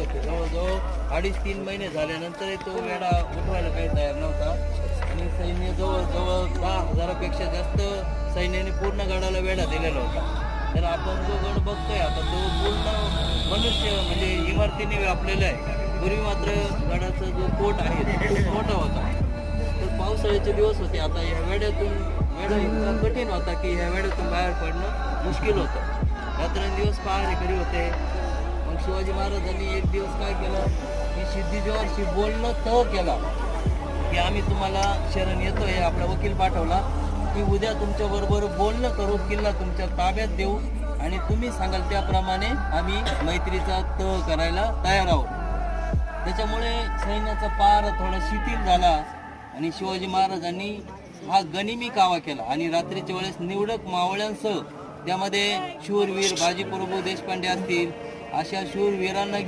होते. जवळजवळ अडीच तीन महिने झाल्यानंतरही तो वेळा उठवायला काही तयार नव्हता. आणि सैन्य जवळजवळ दहा हजारापेक्षा जास्त सैन्याने पूर्ण गडाला वेढा दिलेला होता. तर आपण जो गड बघतोय आता तो पूर्ण मनुष्य म्हणजे इमारतीने व्यापलेला आहे. पूर्वी मात्र गडाचा जो कोट आहे तो मोठा होता. तर पावसाळ्याचे दिवस होते. आता या वेड्यातून वेढा इतका कठीण होता की ह्या वेड्यातून बाहेर पडणं मुश्किल होतं. रात्रंदिवस पहारेकरी होते. शिवाजी महाराजांनी एक दिवस काय केलं? की सिद्धीजवळशी बोलणं तह केला. की आम्ही तुम्हाला शरण येतोय आपला वकील पाठवला. की उद्या तुमच्याबरोबर बोलणं करू किल्ला तुमच्या ताब्यात देऊ. आणि तुम्ही सांगाल त्याप्रमाणे आम्ही मैत्रीचा तह करायला तयार आहोत. त्याच्यामुळे सैन्याचा पार थोडा शिथिल झाला आणि शिवाजी महाराजांनी हा गनिमी कावा केला. आणि रात्रीच्या वेळेस निवडक मावळ्यांसह त्यामध्ये शूरवीर बाजीप्रभू देशपांडे असतील अशा शूरवीरांना